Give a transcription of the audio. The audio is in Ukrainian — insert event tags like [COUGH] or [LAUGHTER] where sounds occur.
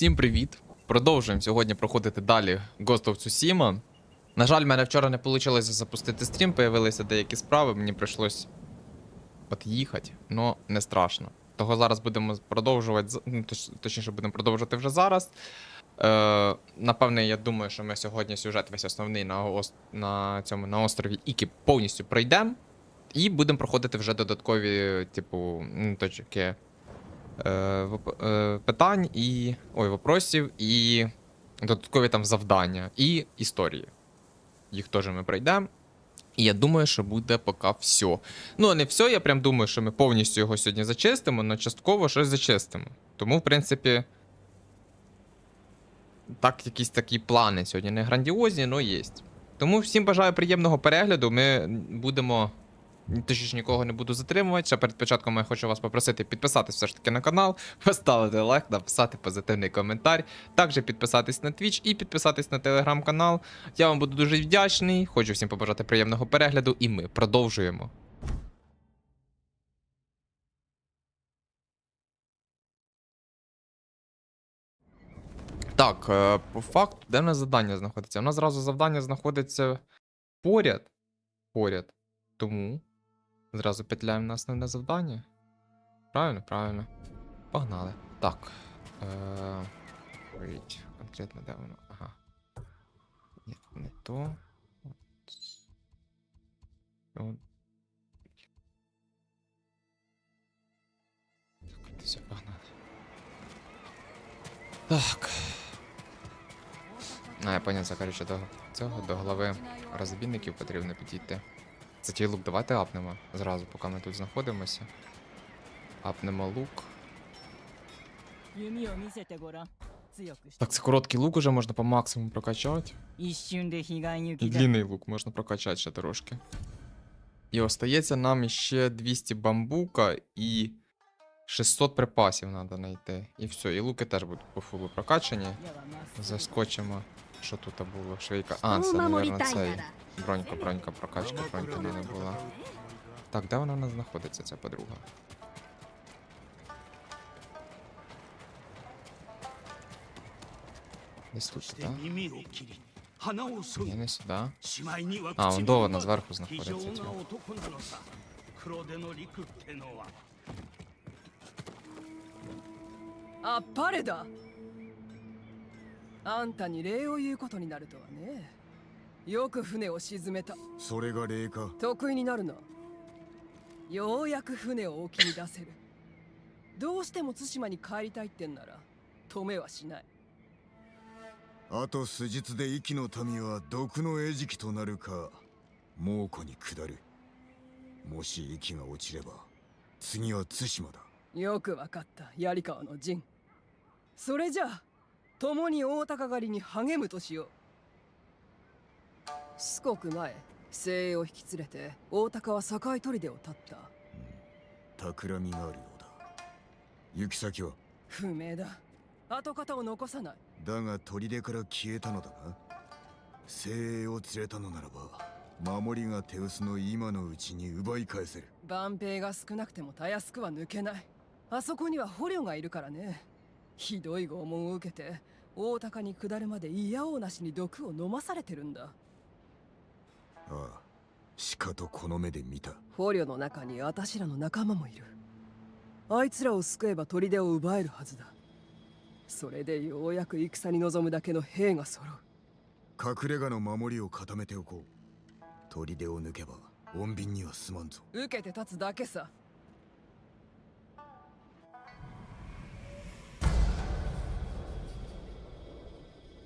Всім привіт! Продовжуємо сьогодні проходити далі Ghost of Tsushima. На жаль, в мене вчора не вийшло запустити стрім, появилися деякі справи, мені прийшлось їхати, але не страшно. Того зараз будемо продовжувати, ну, точ- точніше, будемо продовжувати вже зараз. Е, напевне, я думаю, що ми сьогодні сюжет весь основний на, на цьому на острові Ікі повністю пройдемо. І будемо проходити вже додаткові, типу, точки воп- е, питань і. Ой, вопросів і додаткові там завдання і історії. Їх теж ми пройдемо. І я думаю, що буде поки все. Ну, не все, я прям думаю, що ми повністю його сьогодні зачистимо, але частково щось зачистимо. Тому, в принципі. Так, якісь такі плани сьогодні не грандіозні, але є. Тому всім бажаю приємного перегляду. Ми будемо Точніше, нікого не буду затримувати. Ще перед початком я хочу вас попросити підписатись все ж таки на канал, [LAUGHS] поставити лайк, написати позитивний коментар. Також підписатись на Twitch і підписатись на телеграм-канал. Я вам буду дуже вдячний. Хочу всім побажати приємного перегляду, і ми продовжуємо. Так, е, по факту, де в нас завдання знаходиться? У нас зразу завдання знаходиться поряд. Поряд. Тому Зразу петляємо на основне завдання. Правильно, правильно. Погнали. Так. Е... Конкретно де воно? Ага. Ні, не то. От. От. Так, це все погнали. Так. А, я поняв, це, коротше, до цього, до голови розбійників потрібно підійти. Це тій лук, давайте апнемо зразу, поки ми тут знаходимося. Апнемо лук. Так, це короткий лук уже можна по максимуму прокачати. І длинний лук можна прокачати ще трошки. І остається нам ще 200 бамбука і 600 припасів треба знайти. І все, і луки теж будуть по фулу прокачані. Заскочимо, що тут було швейка. А, це, мабуть, цей. Бронька, бронька, прокачка, бронька не була. Так, де вона у нас знаходиться, ця подруга? Десь そ тут, して так? 耳を切り鼻を削 Ні, ぎ не сюди. しまいには А, он 唇 довго ま на зверху 非 знаходиться. 常 цього. な男なのさ黒手の陸ってのはあっぱれだあんたに礼を言うことになるとはね よく船を沈めた。それが礼か？得意になるな。ようやく船を沖に出せる。どうしても対馬に帰りたいってんなら止めはしない。あと数日で息の民は毒の餌食となるか猛虎に下る。もし息が落ちれば次は対馬だ。よくわかった槍川の陣。それじゃあ共に大高狩りに励むとしよう少く前精鋭を引き連れて大高は境砦を立った。企みがあるようだ。行き先は？不明だ。跡形を残さない。だが砦から消えたのだな。精鋭を連れたのならば守りが手薄の今のうちに奪い返せる。万兵が少なくてもたやすくは抜けない。あそこには捕虜がいるからね。ひどい拷問を受けて大高に下るまで嫌おうなしに毒を飲まされてるんだああ。しかとこの目で見た。捕虜の中にあたしらの仲間もいる。あいつらを救えば砦を奪えるはずだ。それでようやく戦に臨むだけの兵が揃う。隠れ家の守りを固めておこう。砦を抜けば穏便にはすまんぞ。受けて立つだけさ